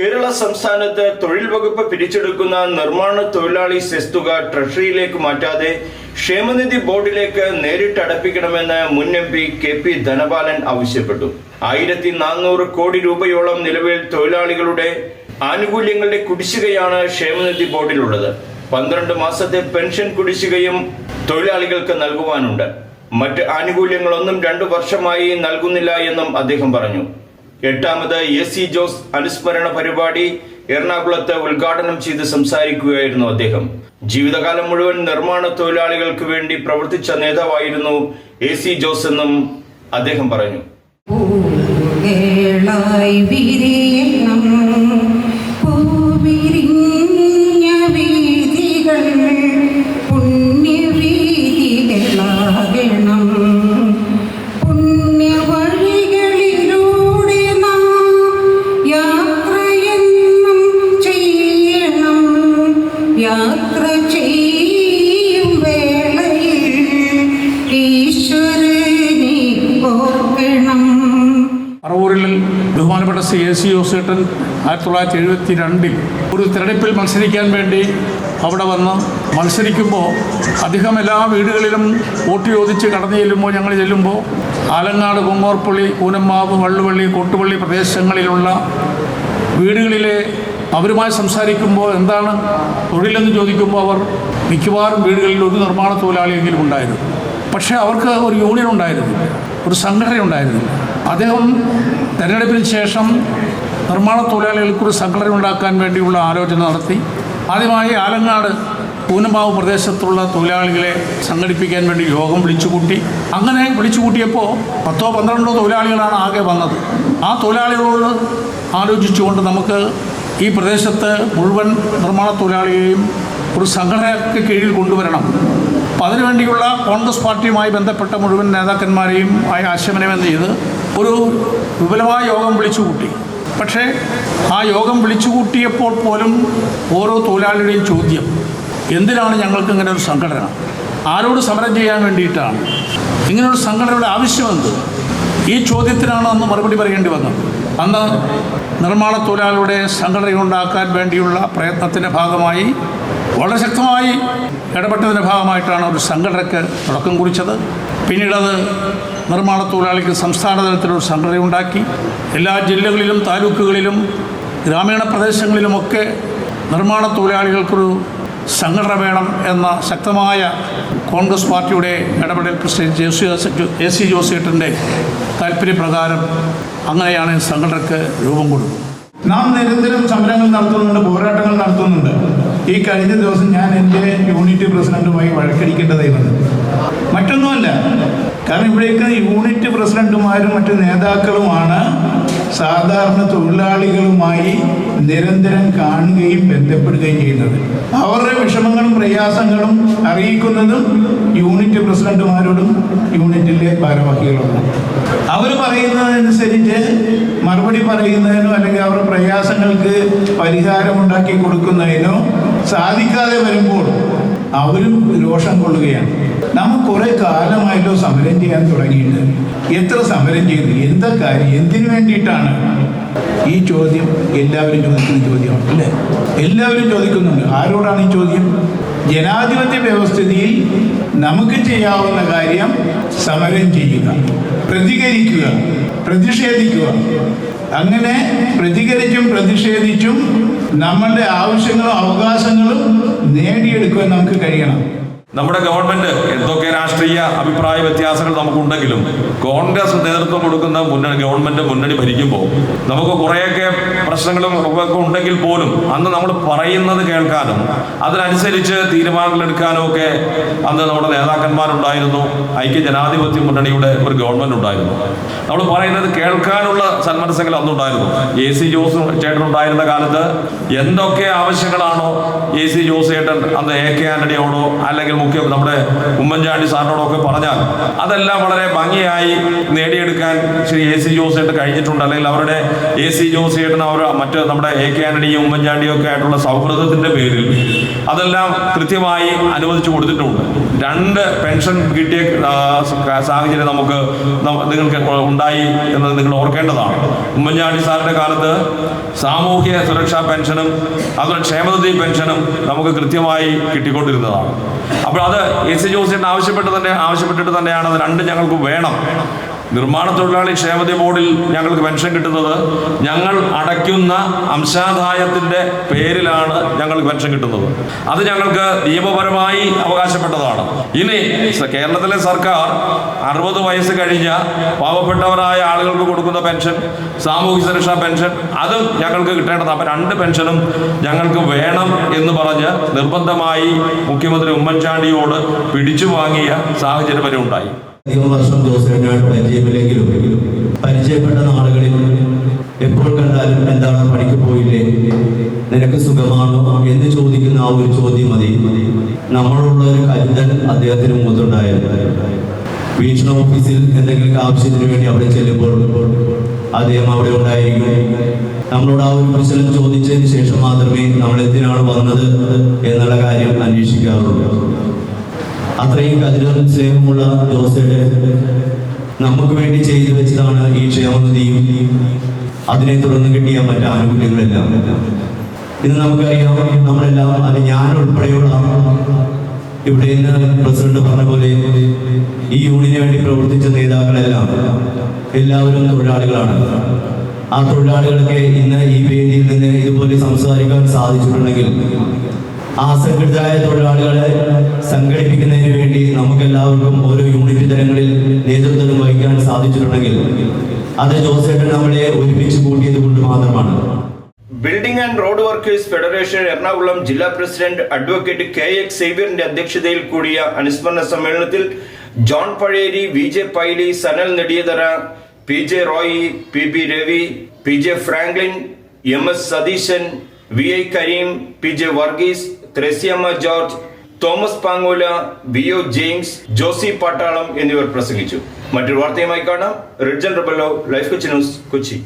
കേരള സംസ്ഥാനത്ത് തൊഴിൽ വകുപ്പ് പിരിച്ചെടുക്കുന്ന നിർമ്മാണ തൊഴിലാളി സെസ് തുക ട്രഷറിയിലേക്ക് മാറ്റാതെ ക്ഷേമനിധി ബോർഡിലേക്ക് നേരിട്ട് അടപ്പിക്കണമെന്ന് മുൻ M P K P Dhanapalan ആവശ്യപ്പെട്ടു. ആയിരത്തി നാനൂറ് കോടി രൂപയോളം നിലവിൽ തൊഴിലാളികളുടെ ആനുകൂല്യങ്ങളുടെ കുടിശ്ശികയാണ് ക്ഷേമനിധി ബോർഡിലുള്ളത്. പന്ത്രണ്ട് മാസത്തെ പെൻഷൻ കുടിശ്ശികയും തൊഴിലാളികൾക്ക് നൽകുവാനുണ്ട്. മറ്റ് ആനുകൂല്യങ്ങളൊന്നും രണ്ടു വർഷമായി നൽകുന്നില്ല എന്നും അദ്ദേഹം പറഞ്ഞു. എട്ടാമത് എസ് സി ജോസ് അനുസ്മരണ പരിപാടി എറണാകുളത്ത് ഉദ്ഘാടനം ചെയ്ത് സംസാരിക്കുകയായിരുന്നു അദ്ദേഹം. ജീവിതകാലം മുഴുവൻ നിർമ്മാണ തൊഴിലാളികൾക്ക് വേണ്ടി പ്രവർത്തിച്ച നേതാവായിരുന്നു എ സി ജോസ് എന്നും അദ്ദേഹം പറഞ്ഞു. യാത്ര ചെയ്യും വേളയിൽ ഈശ്വരനെ ഓർക്കണം. പറവൂരിൽ ബഹുമാനപ്പെട്ട സി എ സി യോസേട്ടൻ ആയിരത്തി തൊള്ളായിരത്തി എഴുപത്തി രണ്ടിൽ ഒരു തിരഞ്ഞെടുപ്പിൽ മത്സരിക്കാൻ വേണ്ടി അവിടെ വന്ന് മത്സരിക്കുമ്പോൾ അദ്ദേഹം എല്ലാ വീടുകളിലും വോട്ട് ചോദിച്ച് കടന്നു ചെല്ലുമ്പോൾ ഞങ്ങൾ ചെല്ലുമ്പോൾ ആലങ്ങാട് കുങ്ങോർപ്പള്ളി കൂനമ്മാവ് വള്ളുവള്ളി കൊട്ടുപള്ളി പ്രദേശങ്ങളിലുള്ള വീടുകളിലെ അവരുമായി സംസാരിക്കുമ്പോൾ എന്താണ് തൊഴിലെന്ന് ചോദിക്കുമ്പോൾ അവർ മിക്കവാറും വീടുകളിൽ ഒരു നിർമ്മാണ തൊഴിലാളിയെങ്കിലും ഉണ്ടായിരുന്നു. പക്ഷേ അവർക്ക് ഒരു യൂണിയൻ ഉണ്ടായിരുന്നു ഒരു സംഘടന ഉണ്ടായിരുന്നില്ല. അദ്ദേഹം തെരഞ്ഞെടുപ്പിന് ശേഷം നിർമ്മാണ തൊഴിലാളികൾക്ക് ഒരു സംഘടന ഉണ്ടാക്കാൻ വേണ്ടിയുള്ള ആലോചന നടത്തി. ആദ്യമായി ആലങ്ങാട് പൂനമാവ് പ്രദേശത്തുള്ള തൊഴിലാളികളെ സംഘടിപ്പിക്കാൻ വേണ്ടി യോഗം വിളിച്ചുകൂട്ടി. അങ്ങനെ വിളിച്ചുകൂട്ടിയപ്പോൾ പത്തോ പന്ത്രണ്ടോ തൊഴിലാളികളാണ് ആകെ വന്നത്. ആ തൊഴിലാളികളോട് ആലോചിച്ചുകൊണ്ട് നമുക്ക് ഈ പ്രദേശത്ത് മുഴുവൻ നിർമ്മാണ തൊഴിലാളിയെയും ഒരു സംഘടനയ്ക്ക് കീഴിൽ കൊണ്ടുവരണം. അപ്പം അതിനുവേണ്ടിയുള്ള കോൺഗ്രസ് പാർട്ടിയുമായി ബന്ധപ്പെട്ട മുഴുവൻ നേതാക്കന്മാരെയും ആയി ആശയവിനിമയം ചെയ്ത് ഒരു വിപുലമായ യോഗം വിളിച്ചുകൂട്ടി. പക്ഷേ ആ യോഗം വിളിച്ചുകൂട്ടിയപ്പോൾ പോലും ഓരോ തൊഴിലാളിയുടെയും ചോദ്യം എന്തിനാണ് ഞങ്ങൾക്ക് ഇങ്ങനെ ഒരു സംഘടന? ആരോട് സമരം ചെയ്യാൻ വേണ്ടിയിട്ടാണ്? ഇങ്ങനൊരു സംഘടനയുടെ ആവശ്യമെന്ത് ഈ ചോദ്യത്തിനാണ് അന്ന് മറുപടി പറയേണ്ടി വന്നത്. അന്ന് നിർമ്മാണ തൊഴിലാളികളുടെ സംഘടന ഉണ്ടാക്കാൻ വേണ്ടിയുള്ള പ്രയത്നത്തിന്റെ ഭാഗമായി വളരെ ശക്തമായി ഇടപെട്ടതിന്റെ ഭാഗമായിട്ടാണ് ഒരു സംഘടനയ്ക്ക് തുടക്കം കുറിച്ചത്. പിന്നീടത് നിർമ്മാണ തൊഴിലാളിക്ക് സംസ്ഥാന തലത്തിലൊരു സംഘടന ഉണ്ടാക്കി എല്ലാ ജില്ലകളിലും താലൂക്കുകളിലും ഗ്രാമീണ പ്രദേശങ്ങളിലുമൊക്കെ നിർമ്മാണ തൊഴിലാളികൾക്കൊരു സംഘടന വേണം എന്ന ശക്തമായ കോൺഗ്രസ് പാർട്ടിയുടെ ഇടപെടൽ ജോസി എ സി ജോസേട്ടന്റെ താല്പര്യപ്രകാരം അങ്ങനെയാണ് സംഘടനയ്ക്ക് രൂപം കൊടുക്കുന്നത് നാം നിരന്തരം സമരങ്ങൾ നടത്തുന്നുണ്ട് പോരാട്ടങ്ങൾ നടത്തുന്നുണ്ട്. ഈ കഴിഞ്ഞ ദിവസം ഞാൻ എന്റെ യൂണിറ്റ് പ്രസിഡന്റുമായി വഴക്കടിക്കേണ്ടതായി വന്നു മറ്റൊന്നുമല്ല കാരണം ഇവിടേക്ക് യൂണിറ്റ് പ്രസിഡന്റുമാരും മറ്റു നേതാക്കളുമാണ് സാധാരണ തൊഴിലാളികളുമായി നിരന്തരം കാണുകയും ബന്ധപ്പെടുകയും ചെയ്യുന്നത്. അവരുടെ വിഷമങ്ങളും പ്രയാസങ്ങളും അറിയിക്കുന്നതും യൂണിറ്റ് പ്രസിഡന്റുമാരോടും യൂണിറ്റിലെ ഭാരവാഹികളോടും. അവർ പറയുന്നതനുസരിച്ച് മറുപടി പറയുന്നതിനോ അല്ലെങ്കിൽ അവരുടെ പ്രയാസങ്ങൾക്ക് പരിഹാരമുണ്ടാക്കി കൊടുക്കുന്നതിനോ സാധിക്കാതെ വരുമ്പോൾ അവരും രോഷം കൊള്ളുകയാണ്. നാം കുറെ കാലമായിട്ടോ സമരം ചെയ്യാൻ തുടങ്ങിയിട്ട്. എത്ര സമരം ചെയ്തു? എന്താ കാര്യം? എന്തിനു വേണ്ടിയിട്ടാണ്? ഈ ചോദ്യം എല്ലാവരും ചോദിക്കുന്ന ചോദ്യമാണ് അല്ലേ? എല്ലാവരും ചോദിക്കുന്നുണ്ട്. ആരോടാണ് ഈ ചോദ്യം? ജനാധിപത്യ വ്യവസ്ഥിതിയിൽ നമുക്ക് ചെയ്യാവുന്ന കാര്യം സമരം ചെയ്യുക പ്രതികരിക്കുക പ്രതിഷേധിക്കുക. അങ്ങനെ പ്രതികരിച്ചും പ്രതിഷേധിച്ചും നമ്മളുടെ ആവശ്യങ്ങളും അവകാശങ്ങളും നേടിയെടുക്കുവാൻ നമുക്ക് കഴിയണം. നമ്മുടെ ഗവൺമെന്റ് എന്തൊക്കെ രാഷ്ട്രീയ അഭിപ്രായ വ്യത്യാസങ്ങൾ നമുക്കുണ്ടെങ്കിലും കോൺഗ്രസ് നേതൃത്വം കൊടുക്കുന്ന മുന്നണി ഗവൺമെന്റ് മുന്നണി ഭരിക്കുമ്പോൾ നമുക്ക് കുറേയൊക്കെ പ്രശ്നങ്ങളും ഒക്കെ ഉണ്ടെങ്കിൽ പോലും അന്ന് നമ്മൾ പറയുന്നത് കേൾക്കാനും അതിനനുസരിച്ച് തീരുമാനങ്ങൾ എടുക്കാനും ഒക്കെ അന്ന് നമ്മുടെ നേതാക്കന്മാരുണ്ടായിരുന്നു. ഐക്യ ജനാധിപത്യ മുന്നണിയുടെ ഒരു ഗവൺമെന്റ് ഉണ്ടായിരുന്നു. നമ്മൾ പറയുന്നത് കേൾക്കാനുള്ള സന്മനസ്സങ്ങൾ അന്നുണ്ടായിരുന്നു. എ സി ജോസ് ചേട്ടൻ ഉണ്ടായിരുന്ന കാലത്ത് എന്തൊക്കെ ആവശ്യങ്ങളാണോ എ സി ജോസ് ചേട്ടൻ അന്ന് എ കെ ആന്റണിയോടോ അല്ലെങ്കിൽ മുഖ്യ നമ്മുടെ ഉമ്മൻചാണ്ടി സാറിനോടൊക്കെ പറഞ്ഞാൽ അതെല്ലാം വളരെ ഭംഗിയായി നേടിയെടുക്കാൻ ശ്രീ എ സി ജോസേട്ട് കഴിഞ്ഞിട്ടുണ്ട്. അല്ലെങ്കിൽ അവരുടെ എ സി ജോസേട്ടൻ അവർ മറ്റ് നമ്മുടെ എ കെ ആന്റണിയും ഉമ്മൻചാണ്ടിയും ഒക്കെ ആയിട്ടുള്ള സൗഹൃദത്തിന്റെ പേരിൽ അതെല്ലാം കൃത്യമായി അനുവദിച്ചു കൊടുത്തിട്ടുണ്ട്. രണ്ട് പെൻഷൻ കിട്ടിയ സാഹചര്യം നമുക്ക് നിങ്ങൾക്ക് ഉണ്ടായി എന്ന് നിങ്ങൾ ഓർക്കേണ്ടതാണ്. ഉമ്മൻചാണ്ടി സാറിന്റെ കാലത്ത് സാമൂഹ്യ സുരക്ഷാ പെൻഷനും അതുപോലെ ക്ഷേമനിധി പെൻഷനും നമുക്ക് കൃത്യമായി കിട്ടിക്കൊണ്ടിരുന്നതാണ്. അപ്പോൾ അത് എ സി ജോസിന്റെ ആവശ്യപ്പെട്ട് തന്നെ ആവശ്യപ്പെട്ടിട്ട് തന്നെയാണ്. അത് രണ്ട് ഞങ്ങൾക്ക് വേണം. നിർമ്മാണ തൊഴിലാളി ക്ഷേമതി ബോർഡിൽ ഞങ്ങൾക്ക് പെൻഷൻ കിട്ടുന്നത് ഞങ്ങൾ അടയ്ക്കുന്ന അംശാദായത്തിന്റെ പേരിലാണ് ഞങ്ങൾക്ക് പെൻഷൻ കിട്ടുന്നത്. അത് ഞങ്ങൾക്ക് നിയമപരമായി അവകാശപ്പെട്ടതാണ്. ഇനി കേരളത്തിലെ സർക്കാർ അറുപത് വയസ്സ് കഴിഞ്ഞ പാവപ്പെട്ടവരായ ആളുകൾക്ക് കൊടുക്കുന്ന പെൻഷൻ സാമൂഹ്യ സുരക്ഷാ പെൻഷൻ അതും ഞങ്ങൾക്ക് കിട്ടേണ്ടത് അപ്പം രണ്ട് പെൻഷനും ഞങ്ങൾക്ക് വേണം എന്ന് പറഞ്ഞ് നിർബന്ധമായി മുഖ്യമന്ത്രി ഉമ്മൻചാണ്ടിയോട് പിടിച്ചു വാങ്ങിയ സാഹചര്യം വരെ ഉണ്ടായി. അധികം വർഷം ജോസേട്ടനായിട്ട് പരിചയമില്ലെങ്കിലും പരിചയപ്പെട്ട നാളുകളിൽ എപ്പോൾ കണ്ടാലും എന്താണ് പണിക്ക് പോയില്ലേ? നിനക്ക് സുഖമാണോ എന്ന് ചോദിക്കുന്ന ആ ഒരു ചോദ്യം മതി. നമ്മളുള്ള ഒരു കരുതൽ അദ്ദേഹത്തിന് മുഖത്തുണ്ടായത്. വീക്ഷണ ഓഫീസിൽ എന്തെങ്കിലും ആവശ്യത്തിന് വേണ്ടി അവിടെ ചെല്ലുമ്പോൾ അദ്ദേഹം അവിടെ ഉണ്ടായിരിക്കും. നമ്മളോട് ആ ഒരു പ്രശ്നം ചോദിച്ചതിന് ശേഷം മാത്രമേ നമ്മൾ എന്തിനാണ് വന്നത് എന്നുള്ള കാര്യം അന്വേഷിക്കാറുള്ളൂ. അത്രയും കതിരും സ്നേഹമുള്ള ജോസയുടെ നമുക്ക് വേണ്ടി ചെയ്തു വെച്ചതാണ് ഈ ക്ഷേമനിധിയും. അതിനെ തുടർന്ന് കിട്ടിയ മറ്റ് ആനുകൂല്യങ്ങളെല്ലാം. ഇന്ന് നമുക്കറിയാം നമ്മളെല്ലാം അത് ഞാൻ ഉൾപ്പെടെയുള്ള ഇവിടെ ഇന്ന് പ്രസിഡന്റ് പറഞ്ഞ പോലെ ഈ യൂണിയന് വേണ്ടി പ്രവർത്തിച്ച നേതാക്കളെല്ലാം എല്ലാവരും തൊഴിലാളികളാണ്. ആ തൊഴിലാളികളൊക്കെ ഇന്ന് ഈ വേദിയിൽ നിന്ന് ഇതുപോലെ സംസാരിക്കാൻ സാധിച്ചിട്ടുണ്ടെങ്കിൽ അസംഘടിതരായ തൊഴിലാളികളെ സംഘടിപ്പിക്കുന്നതിന് വേണ്ടി നമുക്ക് എല്ലാവർക്കും ഓരോ യൂണിറ്റ് തലങ്ങളിൽ നേതൃത്വം വഹിക്കാൻ സാധിച്ചിട്ടുണ്ടെങ്കിൽ അത് ജോസേട്ടൻ നമ്മളെ ഒരുമിച്ച് കൂട്ടിയത് കൊണ്ട് മാത്രമാണ്. Building and road workers federation Ernakulam ജില്ലാ പ്രസിഡന്റ് അഡ്വക്കേറ്റ് കെ എക്സ് സേവ്യറിന്റെ അധ്യക്ഷതയിൽ കൂടിയ അനുസ്മരണ സമ്മേളനത്തിൽ John Pazheri V J Paily Sanal Nediyathara P J Roy P B Ravi P J Franklin M S Satheesan V I Kareem P J Varghese Threasiamma George Thomas Pangola B O James Josy Pattalam എന്നിവർ പ്രസംഗിച്ചു. മറ്റൊരു വാർത്തയുമായി കാണാം. Ridjan Rebello Life Kochi News Kochi.